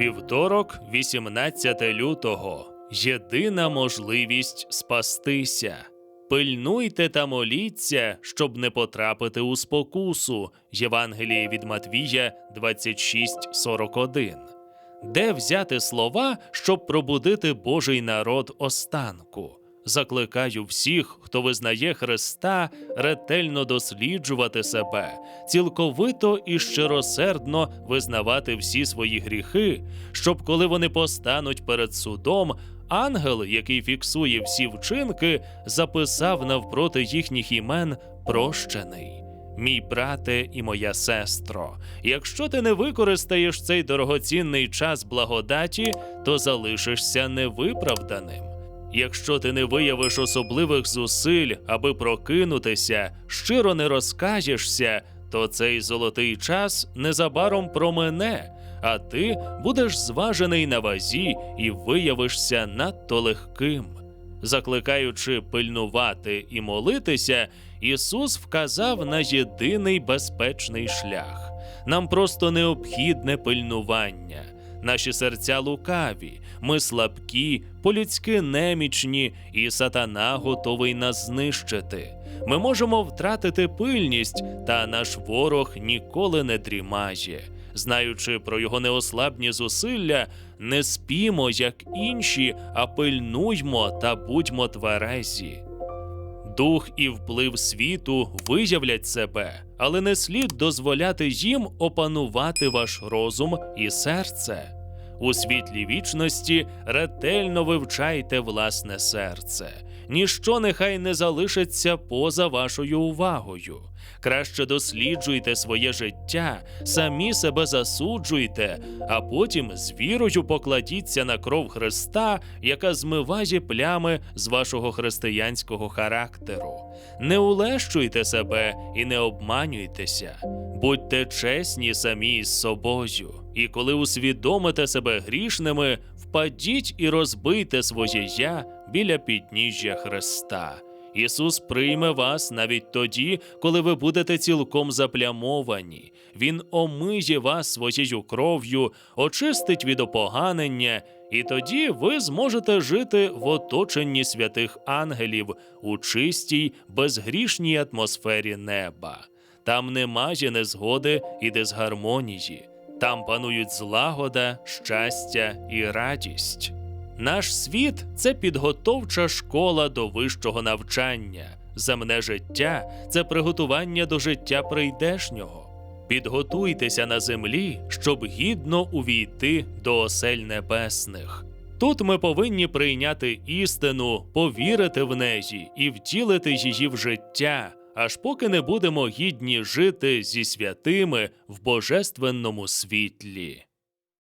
Вівторок, 18 лютого. Єдина можливість спастися. Пильнуйте та моліться, щоб не потрапити у спокусу. Євангеліє від Матвія 26.41. Де взяти слова, щоб пробудити Божий народ останку? Закликаю всіх, хто визнає Христа, ретельно досліджувати себе, цілковито і щиросердно визнавати всі свої гріхи, щоб коли вони постануть перед судом, ангел, який фіксує всі вчинки, записав навпроти їхніх імен прощений. Мій брате і моя сестро, якщо ти не використаєш цей дорогоцінний час благодаті, то залишишся невиправданим. Якщо ти не виявиш особливих зусиль, аби прокинутися, щиро не розкажешся, то цей золотий час незабаром промине, а ти будеш зважений на вазі і виявишся надто легким. Закликаючи пильнувати і молитися, Ісус вказав на єдиний безпечний шлях. Нам просто необхідне пильнування. Наші серця лукаві, ми слабкі, по-людськи немічні, і сатана готовий нас знищити. Ми можемо втратити пильність, та наш ворог ніколи не дрімає. Знаючи про його неослабні зусилля, не спімо, як інші, а пильнуймо та будьмо тверезі. Дух і вплив світу виявлять себе, але не слід дозволяти їм опанувати ваш розум і серце. У світлі вічності ретельно вивчайте власне серце. Ніщо нехай не залишиться поза вашою увагою. Краще досліджуйте своє життя, самі себе засуджуйте, а потім з вірою покладіться на кров Христа, яка змиває плями з вашого християнського характеру. Не улещуйте себе і не обманюйтеся, будьте чесні самі із собою. І коли усвідомите себе грішними, впадіть і розбийте своє я біля підніжжя Христа. Ісус прийме вас навіть тоді, коли ви будете цілком заплямовані. Він омиє вас своєю кров'ю, очистить від опоганення, і тоді ви зможете жити в оточенні святих ангелів у чистій, безгрішній атмосфері неба. Там немає незгоди і дисгармонії. Там панують злагода, щастя і радість. Наш світ це підготовча школа до вищого навчання. Земне життя це приготування до життя прийдешнього. Підготуйтеся на землі, щоб гідно увійти до осель небесних. Тут ми повинні прийняти істину, повірити в неї і втілити її в життя, аж поки не будемо гідні жити зі святими в божественному світлі.